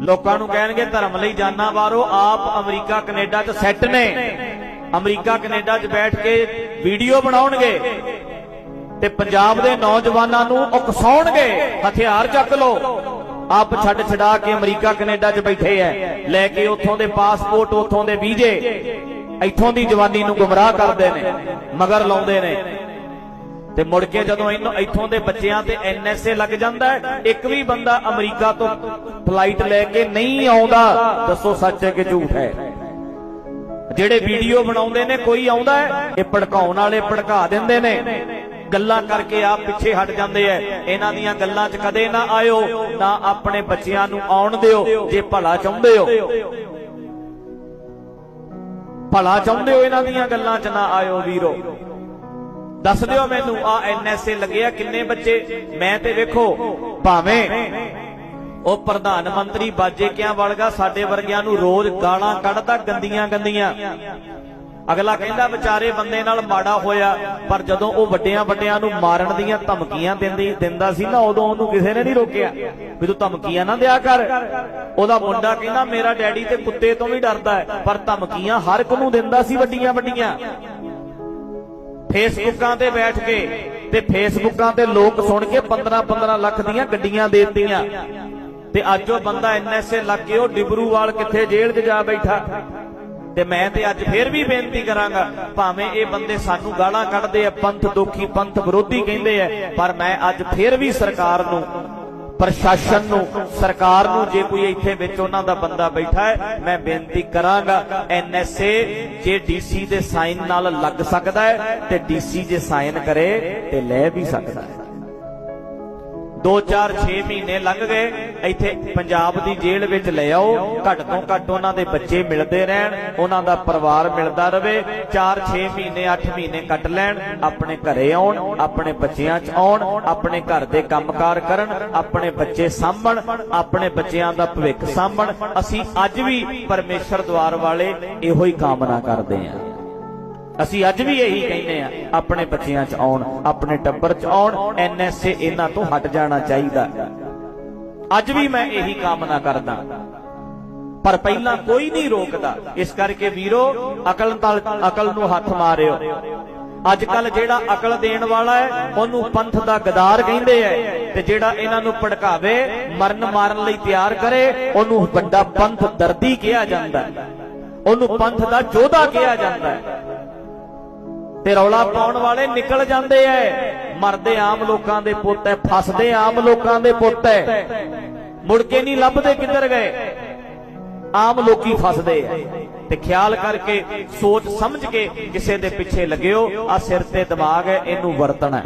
ਲੋਕਾਂ ਨੂੰ ਕਹਿਣਗੇ ਧਰਮ ਲਈ ਜਾਨਾਂ ਵਾਰੋ ਆਪ ਅਮਰੀਕਾ, ਕੈਨੇਡਾ 'ਚ ਸੈੱਟ ਨੇ। ਅਮਰੀਕਾ, ਕੈਨੇਡਾ 'ਚ ਬੈਠ ਕੇ ਵੀਡੀਓ ਬਣਾਉਣਗੇ ਤੇ ਪੰਜਾਬ ਦੇ ਨੌਜਵਾਨਾਂ ਨੂੰ ਉਕਸਾਉਣਗੇ, ਹਥਿਆਰ ਚੱਕ ਲਓ। ਆਪ ਛੱਡ ਛਡਾ ਕੇ ਅਮਰੀਕਾ, ਕੈਨੇਡਾ 'ਚ ਬੈਠੇ ਐ। ਲੈ ਕੇ ਉੱਥੋਂ ਦੇ ਪਾਸਪੋਰਟ, ਉੱਥੋਂ ਦੇ ਵੀਜ਼ੇ। ਇੱਥੋਂ ਦੀ ਜਵਾਨੀ ਨੂੰ ਗੁੰਮਰਾਹ ਕਰਦੇ ਨੇ, ਮਗਰ ਲਾਉਂਦੇ ਨੇ। ਤੇ ਮੁੜ ਕੇ ਜਦੋਂ ਇੱਥੋਂ ਦੇ ਬੱਚਿਆਂ ਤੇ ਐਨਐਸਏ ਲੱਗ ਜਾਂਦਾ ਇੱਕ ਵੀ ਬੰਦਾ ਅਮਰੀਕਾ ਤੋਂ ਫਲਾਈਟ ਲੈ ਕੇ ਨਹੀਂ ਆਉਂਦਾ, ਦੱਸੋ ਸੱਚ ਹੈ ਕਿ ਝੂਠ ਹੈ? ਜਿਹੜੇ ਵੀਡੀਓ ਬਣਾਉਂਦੇ ਨੇ, ਕੋਈ ਆਉਂਦਾ ਹੈ? ਇਹ ਭੜਕਾਉਣ ਵਾਲੇ ਭੜਕਾ ਦਿੰਦੇ ਨੇ। ਗੱਲਾਂ ਕਰਕੇ ਆਪ ਪਿੱਛੇ ਹਟ ਜਾਂਦੇ ਐ ਇਹਨਾਂ ਦੀਆਂ ਗੱਲਾਂ 'ਚ ਕਦੇ ਨਾ ਆਇਓ, ਨਾ ਆਪਣੇ ਬੱਚਿਆਂ ਨੂੰ ਆਉਣ ਦਿਓ, ਜੇ ਭਲਾ ਚਾਹੁੰਦੇ ਹੋ। ਭਲਾ ਚਾਹੁੰਦੇ ਹੋ ਇਹਨਾਂ ਦੀਆਂ ਗੱਲਾਂ 'ਚ ਨਾ ਆਇਓ ਵੀਰੋ। ਦੱਸ ਦਿਓ ਮੈਨੂੰ, ਆ ਐਨਐਸਏ ਲੱਗਿਆ ਕਿੰਨੇ ਬੱਚੇ? ਮੈਂ ਤੇ ਵੇਖੋ, ਭਾਵੇਂ ਉਹ ਪ੍ਰਧਾਨ ਮੰਤਰੀ ਬਾਜੇ ਵਲਗਾ ਸਾਡੇ ਵਰਗਿਆਂ ਨੂੰ ਰੋਜ਼ ਗਾਲਾਂ ਕੱਢਦਾ ਗੰਦੀਆਂ ਗੰਦੀਆਂ। ਅਗਲਾ ਕਹਿੰਦਾ ਵਿਚਾਰੇ ਬੰਦੇ ਨਾਲ ਮਾੜਾ ਹੋਇਆ, ਪਰ ਜਦੋਂ ਉਹ ਵੱਡਿਆਂ ਵੱਡਿਆਂ ਨੂੰ ਮਾਰਨ ਦੀਆਂ ਧਮਕੀਆਂ ਦਿੰਦੀ, ਦਿੰਦਾ ਸੀ ਨਾ, ਉਦੋਂ ਉਹਨੂੰ ਕਿਸੇ ਨੇ ਨਹੀਂ ਰੋਕਿਆ। ਵੀ ਤੂੰ ਧਮਕੀਆਂ ਨਾ ਦਿਆ ਕਰ। ਉਹਦਾ ਮੁੰਡਾ ਕਹਿੰਦਾ, ਮੇਰਾ ਡੈਡੀ ਤੇ ਕੁੱਤੇ ਤੋਂ ਵੀ ਡਰਦਾ ਹੈ। ਪਰ ਧਮਕੀਆਂ ਹਰ ਇੱਕ ਨੂੰ ਦਿੰਦਾ ਸੀ ਵੱਡੀਆਂ ਵੱਡੀਆਂ। ਫੇਸਬੁੱਕਾਂ ਤੇ ਬੈਠ ਕੇ ਤੇ ਫੇਸਬੁੱਕਾਂ ਤੇ ਲੋਕ ਸੁਣ ਕੇ 15 15 ਲੱਖ ਦੀਆਂ ਗੱਡੀਆਂ ਦੇ ਦਿੱਤੀਆਂ। ਤੇ ਅੱਜ ਉਹ ਬੰਦਾ ਐਨਐਸਏ ਲੱਗ ਕੇ ਉਹ ਡਿਬਰੂਵਾਲ ਕਿੱਥੇ ਜੇਲ੍ਹ 'ਚ ਜਾ ਬੈਠਾ। ਤੇ ਮੈਂ ਤੇ ਅੱਜ ਫੇਰ ਵੀ ਬੇਨਤੀ ਕਰਾਂਗਾ, ਭਾਵੇਂ ਇਹ ਬੰਦੇ ਸਾਨੂੰ ਗਾਲਾਂ ਕੱਢਦੇ ਆ, ਪੰਥ ਦੋਖੀ, ਪੰਥ ਵਿਰੋਧੀ ਕਹਿੰਦੇ ਆ, ਪਰ ਮੈਂ ਅੱਜ ਫੇਰ ਵੀ ਸਰਕਾਰ ਨੂੰ ਪ੍ਰਸ਼ਾਸਨ ਨੂੰ, ਸਰਕਾਰ ਨੂੰ ਜੇ ਕੋਈ ਇੱਥੇ ਵਿੱਚ ਉਹਨਾਂ ਦਾ ਬੰਦਾ ਬੈਠਾ ਹੈ, ਮੈਂ ਬੇਨਤੀ ਕਰਾਂਗਾ ਐਨਐਸਏ ਜੇ ਡੀਸੀ ਦੇ ਸਾਈਨ ਨਾਲ ਲੱਗ ਸਕਦਾ ਹੈ ਤੇ ਡੀਸੀ ਜੇ ਸਾਈਨ ਕਰੇ ਤੇ ਲੈ ਵੀ ਸਕਦਾ ਹੈ। 2 4 6 ਮਹੀਨੇ ਲੰਘ ਗਏ, ਇੱਥੇ ਪੰਜਾਬ ਦੀ ਜੇਲ੍ਹ ਵਿੱਚ ਲੈ ਆਓ। ਘੱਟ ਤੋਂ ਘੱਟ ਉਹਨਾਂ ਦੇ ਬੱਚੇ ਮਿਲਦੇ ਰਹਿਣ, ਉਹਨਾਂ ਦਾ ਪਰਿਵਾਰ ਮਿਲਦਾ ਰਵੇ। 4 6 ਮਹੀਨੇ 8 ਮਹੀਨੇ ਕੱਟ ਲੈਣ, ਆਪਣੇ ਘਰੇ ਆਉਣ, ਆਪਣੇ ਬੱਚਿਆਂ 'ਚ ਆਉਣ, ਆਪਣੇ ਘਰ ਦੇ ਕੰਮਕਾਰ ਕਰਨ, ਆਪਣੇ ਬੱਚੇ ਸਾਂਭਣ, ਆਪਣੇ ਬੱਚਿਆਂ ਦਾ ਭਵਿੱਖ ਸਾਂਭਣ। ਅਸੀਂ ਅੱਜ ਵੀ ਪਰਮੇਸ਼ਰ ਦਵਾਰ ਵਾਲੇ ਇਹੋ ਹੀ ਕਾਮਨਾ ਕਰਦੇ ਹਾਂ। ਅਸੀਂ ਅੱਜ ਵੀ ਇਹੀ ਕਹਿੰਦੇ ਆ ਆਪਣੇ ਬੱਚਿਆਂ 'ਚ ਆਉਣ, ਆਪਣੇ ਟੱਬਰ 'ਚ ਆਉਣ ਐਨਐਸਏ ਇਹਨਾਂ ਤੋਂ ਹਟ ਜਾਣਾ ਚਾਹੀਦਾ। ਅੱਜ ਵੀ ਮੈਂ ਇਹੀ ਕਾਮਨਾ ਕਰਦਾ। ਪਰ ਪਹਿਲਾਂ ਕੋਈ ਨਹੀਂ ਰੋਕਦਾ। ਇਸ ਕਰਕੇ ਵੀਰੋ, ਅਕਲ ਨਾਲ ਅਕਲ ਨੂੰ ਹੱਥ ਮਾਰਿਓ। ਅੱਜ ਕੱਲ ਜਿਹੜਾ ਅਕਲ ਦੇਣ ਵਾਲਾ ਹੈ, ਉਹਨੂੰ ਪੰਥ ਦਾ ਗਦਾਰ ਕਹਿੰਦੇ ਐ ਤੇ ਜਿਹੜਾ ਇਹਨਾਂ ਨੂੰ ਭੜਕਾਵੇ, ਮਰਨ ਮਾਰਨ ਲਈ ਤਿਆਰ ਕਰੇ, ਉਹਨੂੰ ਵੱਡਾ ਪੰਥ ਦਰਦੀ ਕਿਹਾ ਜਾਂਦਾ। ਉਹਨੂੰ ਪੰਥ ਦਾ ਯੋਧਾ ਕਿਹਾ ਜਾਂਦਾ। ਹੈ ਤੇ ਰੌਲਾ ਪਾਉਣ ਵਾਲੇ ਨਿਕਲ ਜਾਂਦੇ ਐ। ਮਰਦੇ ਆਮ ਲੋਕਾਂ ਦੇ ਪੁੱਤ ਐ, ਫਸਦੇ ਆਮ ਲੋਕਾਂ ਦੇ ਪੁੱਤ ਐ। ਮੁੜ ਕੇ ਨਹੀਂ ਲੱਭਦੇ ਕਿੱਧਰ ਗਏ। ਆਮ ਲੋਕੀ ਫਸਦੇ ਐ। ਤੇ ਖਿਆਲ ਕਰਕੇ, ਸੋਚ ਸਮਝ ਕੇ ਕਿਸੇ ਦੇ ਪਿੱਛੇ ਲੱਗਿਓ ਆ ਸਿਰ ਤੇ ਦਿਮਾਗ ਹੈ ਇਹਨੂੰ ਵਰਤਣਾ